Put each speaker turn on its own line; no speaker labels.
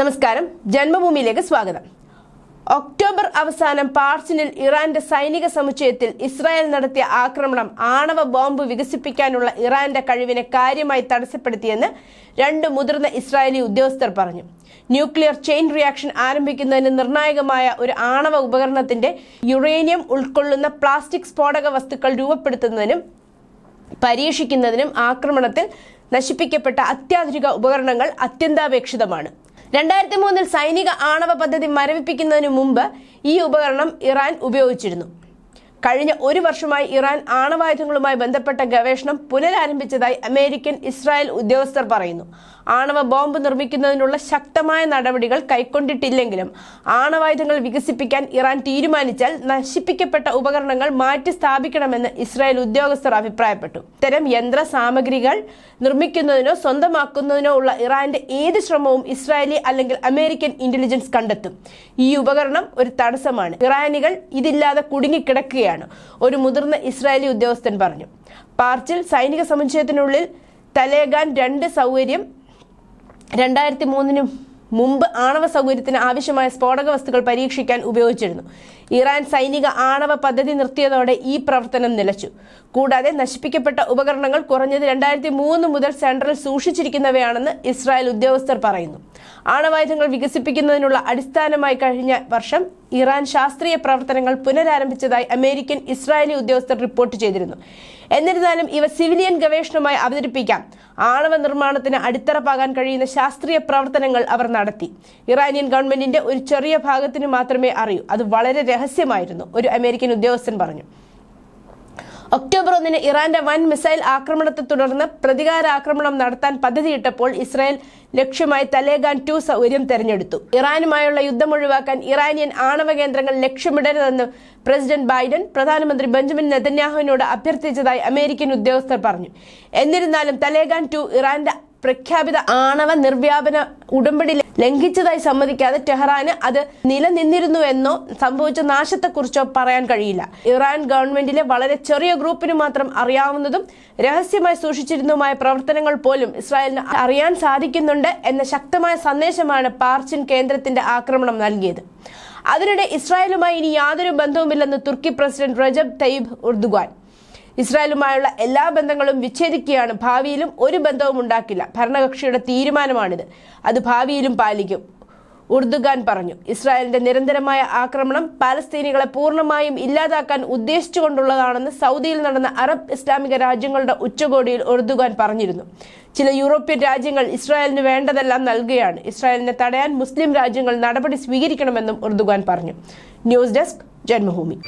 നമസ്കാരം. ജന്മഭൂമിയിലേക്ക് സ്വാഗതം. ഒക്ടോബർ അവസാനം പാർസിനിൽ ഇറാന്റെ സൈനിക സമുച്ചയത്തിൽ ഇസ്രായേൽ നടത്തിയ ആക്രമണം ആണവ ബോംബ് വികസിപ്പിക്കാനുള്ള ഇറാന്റെ കഴിവിനെ കാര്യമായി തടസ്സപ്പെടുത്തിയെന്ന് രണ്ട് മുതിർന്ന ഇസ്രായേലി ഉദ്യോഗസ്ഥർ പറഞ്ഞു. ന്യൂക്ലിയർ ചെയിൻ റിയാക്ഷൻ ആരംഭിക്കുന്നതിന് നിർണായകമായ ഒരു ആണവ ഉപകരണത്തിന്റെ യുറേനിയം ഉൾക്കൊള്ളുന്ന പ്ലാസ്റ്റിക് സ്ഫോടക വസ്തുക്കൾ രൂപപ്പെടുത്തുന്നതിനും പരീക്ഷിക്കുന്നതിനും ആക്രമണത്തിൽ നശിപ്പിക്കപ്പെട്ട അത്യാധുനിക ഉപകരണങ്ങൾ അത്യന്താപേക്ഷിതമാണ്. രണ്ടായിരത്തി മൂന്നിൽ സൈനിക ആണവ പദ്ധതി മരവിപ്പിക്കുന്നതിന് മുമ്പ് ഈ ഉപകരണം ഇറാൻ ഉപയോഗിച്ചിരുന്നു. കഴിഞ്ഞ ഒരു വർഷമായി ഇറാൻ ആണവായുധങ്ങളുമായി ബന്ധപ്പെട്ട ഗവേഷണം പുനരാരംഭിച്ചതായി അമേരിക്കൻ ഇസ്രായേൽ ഉദ്യോഗസ്ഥർ പറയുന്നു. ആണവ ബോംബ് നിർമ്മിക്കുന്നതിനുള്ള ശക്തമായ നടപടികൾ കൈക്കൊണ്ടിട്ടില്ലെങ്കിലും ആണവായുധങ്ങൾ വികസിപ്പിക്കാൻ ഇറാൻ തീരുമാനിച്ചാൽ നശിപ്പിക്കപ്പെട്ട ഉപകരണങ്ങൾ മാറ്റി സ്ഥാപിക്കണമെന്ന് ഇസ്രായേൽ ഉദ്യോഗസ്ഥർ അഭിപ്രായപ്പെട്ടു. ഇത്തരം യന്ത്ര സാമഗ്രികൾ നിർമ്മിക്കുന്നതിനോ സ്വന്തമാക്കുന്നതിനോ ഉള്ള ഇറാന്റെ ഏത് ശ്രമവും ഇസ്രായേലി അല്ലെങ്കിൽ അമേരിക്കൻ ഇന്റലിജൻസ് കണ്ടെത്തും. ഈ ഉപകരണം ഒരു തടസ്സമാണ്. ഇറാനികൾ ഇതില്ലാതെ കുടുങ്ങിക്കിടക്കുകയാണ് ഒരു മുതിർന്ന ഇസ്രായേലി ഉദ്യോഗസ്ഥൻ പറഞ്ഞു. പാർച്ചിൽ സൈനിക സമുച്ചയത്തിനുള്ളിൽ തലേകാൻ രണ്ട് സൗകര്യം രണ്ടായിരത്തി മൂന്നിനും മുമ്പ് ആണവ സൗകര്യത്തിന് ആവശ്യമായ സ്ഫോടക വസ്തുക്കൾ പരീക്ഷിക്കാൻ ഉപയോഗിച്ചിരുന്നു. ഇറാൻ സൈനിക ആണവ പദ്ധതി നിർത്തിയതോടെ ഈ പ്രവർത്തനം നിലച്ചു. കൂടാതെ നശിപ്പിക്കപ്പെട്ട ഉപകരണങ്ങൾ കുറഞ്ഞത് രണ്ടായിരത്തി മൂന്ന് മുതൽ സെൻട്രൽ സൂക്ഷിച്ചിരിക്കുന്നവയാണെന്ന് ഇസ്രായേൽ ഉദ്യോഗസ്ഥർ പറയുന്നു. ആണവായുധങ്ങൾ വികസിപ്പിക്കുന്നതിനുള്ള അടിസ്ഥാനമായി കഴിഞ്ഞ വർഷം ഇറാൻ ശാസ്ത്രീയ പ്രവർത്തനങ്ങൾ പുനരാരംഭിച്ചതായി അമേരിക്കൻ ഇസ്രായേലി ഉദ്യോഗസ്ഥർ റിപ്പോർട്ട് ചെയ്തിരുന്നു. എന്നിരുന്നാലും ഇവ സിവിലിയൻ ഗവേഷണമായി അവതരിപ്പിക്കാം. ആണവ നിർമ്മാണത്തിന് അടിത്തറ പാകാൻ കഴിയുന്ന ശാസ്ത്രീയ പ്രവർത്തനങ്ങൾ അവർ നടത്തി. ഇറാനിയൻ ഗവൺമെന്റിന്റെ ഒരു ചെറിയ ഭാഗത്തിന് മാത്രമേ അറിയൂ. അത് വളരെ രഹസ്യമായിരുന്നു ഒരു അമേരിക്കൻ ഉദ്യോഗസ്ഥൻ പറഞ്ഞു. ഒക്ടോബർ ഒന്നിന് ഇറാന്റെ വൻ മിസൈൽ ആക്രമണത്തെ തുടർന്ന് പ്രതികാര ആക്രമണം നടത്താൻ പദ്ധതിയിട്ടപ്പോൾ ഇസ്രായേൽ ലക്ഷ്യമായി തലേഗാൻ ടു സൗകര്യം തെരഞ്ഞെടുത്തു. ഇറാനുമായുള്ള യുദ്ധം ഒഴിവാക്കാൻ ഇറാനിയൻ ആണവ കേന്ദ്രങ്ങൾ ലക്ഷ്യമിടരുതെന്ന് പ്രസിഡന്റ് ബൈഡൻ പ്രധാനമന്ത്രി ബെഞ്ചമിൻ നെതന്യാഹുവിനോട് അഭ്യർത്ഥിച്ചതായി അമേരിക്കൻ ഉദ്യോഗസ്ഥർ പറഞ്ഞു. എന്നിരുന്നാലും തലേഗാൻ ടു ഇറാന്റെ പ്രഖ്യാപിത ആണവ നിർവ്യാപന ഉടമ്പടി ലംഘിച്ചതായി സമ്മതിക്കാതെ ടെഹ്റാന് അത് നിലനിന്നിരുന്നുവെന്നോ സംഭവിച്ച നാശത്തെക്കുറിച്ചോ പറയാൻ കഴിയില്ല. ഇറാൻ ഗവൺമെന്റിലെ വളരെ ചെറിയ ഗ്രൂപ്പിന് മാത്രം അറിയാവുന്നതും രഹസ്യമായി സൂക്ഷിച്ചിരുന്നതുമായ പ്രവർത്തനങ്ങൾ പോലും ഇസ്രായേലിന് അറിയാൻ സാധിക്കുന്നുണ്ട് എന്ന ശക്തമായ സന്ദേശമാണ് പാർച്ചിൻ കേന്ദ്രത്തിന്റെ ആക്രമണം നൽകിയത്. അതിനിടെ ഇസ്രായേലുമായി ഇനി യാതൊരു ബന്ധവുമില്ലെന്ന് തുർക്കി പ്രസിഡന്റ് റജബ് തയ്യിബ് ഉർദുഗാൻ. ഇസ്രായേലുമായുള്ള എല്ലാ ബന്ധങ്ങളും വിച്ഛേദിക്കുകയാണ്. ഭാവിയിലും ഒരു ബന്ധവും ഉണ്ടാക്കില്ല. ഭരണകക്ഷിയുടെ തീരുമാനമാണിത്. അത് ഭാവിയിലും പാലിക്കും. ഉർദുഗാൻ പറഞ്ഞു ഇസ്രായേലിന്റെ നിരന്തരമായ ആക്രമണം പാലസ്തീനികളെ പൂർണമായും ഇല്ലാതാക്കാൻ ഉദ്ദേശിച്ചുകൊണ്ടുള്ളതാണെന്ന് സൗദിയിൽ നടന്ന അറബ് ഇസ്ലാമിക രാജ്യങ്ങളുടെ ഉച്ചകോടിയിൽ ഉർദുഗാൻ പറഞ്ഞിരുന്നു. ചില യൂറോപ്യൻ രാജ്യങ്ങൾ ഇസ്രായേലിന് വേണ്ടതെല്ലാം നൽകുകയാണ്. ഇസ്രായേലിനെ തടയാൻ മുസ്ലിം രാജ്യങ്ങൾ നടപടി സ്വീകരിക്കണമെന്നും ഉർദുഗാൻ പറഞ്ഞു. News desk Janmabhumi.